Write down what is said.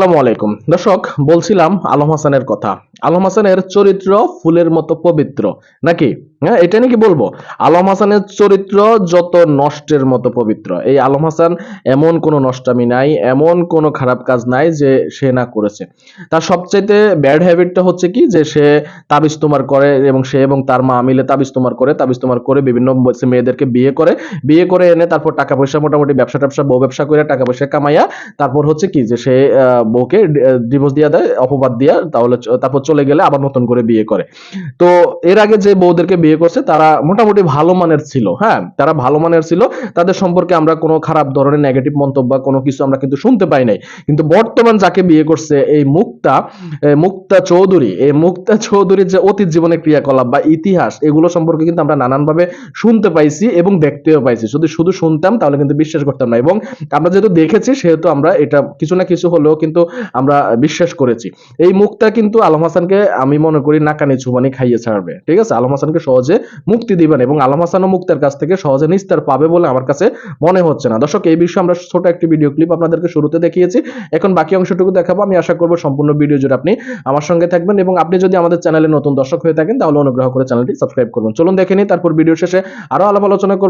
আসসালামু আলাইকুম। দর্শক, বলছিলাম আলম হাসানের কথা। আলম হাসানের চরিত্র ফুলের মতো পবিত্র। নাকি? হ্যাঁ এটা নাকি বলব? আলম হাসানের চরিত্র যত নষ্টের মতো পবিত্র। এই আলম হাসান এমন কোনো নষ্টামি নাই, এমন কোনো খারাপ কাজ নাই যে সে না করেছে। তার সবচাইতে ব্যাড হ্যাবিটটা হচ্ছে কি? যে সে তাবিজ তোমার করে এবং সে এবং তার মা মিলে তাবিজ তোমার করে, তাবিজ তোমার করে বিভিন্ন মেয়েদেরকে বিয়ে করে। বিয়ে করে এনে তারপর টাকা পয়সা মোটামুটি ব্যবসা ট্যাবসা বউ ব্যবসা করে টাকা পয়সা কামাইয়া তারপর হচ্ছে কি? যে সে বউকে ডিভোর্স দিয়ে দেয়, অপবাদ দিয়া, তাহলে তারপর চলে গেলে আবার নতুন করে বিয়ে করে। তো এর আগে যে বউদেরকে বিয়ে করছে, তারা মোটামুটি ভালো মানের ছিল হ্যাঁ? তারা ভালো মানের ছিল, তাদের সম্পর্কে আমরা কোনো খারাপ ধরনের নেগেটিভ মন্তব্য বা কোনো কিছু আমরা কিন্তু শুনতে পাই নাই। কিন্তু বর্তমান যাকে বিয়ে করছে, এই মুক্তা মুক্তা চৌধুরী এই মুক্তা চৌধুরীর যে অতীত জীবনের ক্রিয়াকলাপ বা ইতিহাস, এগুলো সম্পর্কে কিন্তু আমরা নানানভাবে শুনতে পাইছি এবং দেখতেও পাইছি। যদি শুধু শুনতাম, তাহলে কিন্তু বিশ্বাস করতাম না। এবং আমরা যেহেতু দেখেছি, সেহেতু আমরা এটা কিছু না কিছু হলেও কিন্তু আমরা বিশ্বাস করেছি। এই মুক্তা কিন্তু আলম হাসানকে আমি মনে করি নাকানি চুবানি খাইয়ে ছাড়বে, ঠিক আছে? আলম হাসানকে সহজে মুক্তি দিবেন এবং আলম হাসানও মুক্তার কাছ থেকে সহজে নিস্তার পাবে বলে আমার কাছে মনে হচ্ছে না। দর্শক, এই বিষয়ে আমরা ছোট একটি ভিডিও ক্লিপ আপনাদেরকে শুরুতে দেখিয়েছি। এখন বাকি অংশটুকু দেখাবো। আমি আশা করব সম্পূর্ণ ভিডিও জুড়ে আপনি আমার সঙ্গে থাকবেন এবং আপনি যদি আমাদের চ্যানেলে নতুন দর্শক হয়ে থাকেন, তাহলে অনুগ্রহ করে চ্যানেলটি সাবস্ক্রাইব করবেন চলুন দেখে নিই, তারপর ভিডিও শেষে আরও আলাপ আলোচনা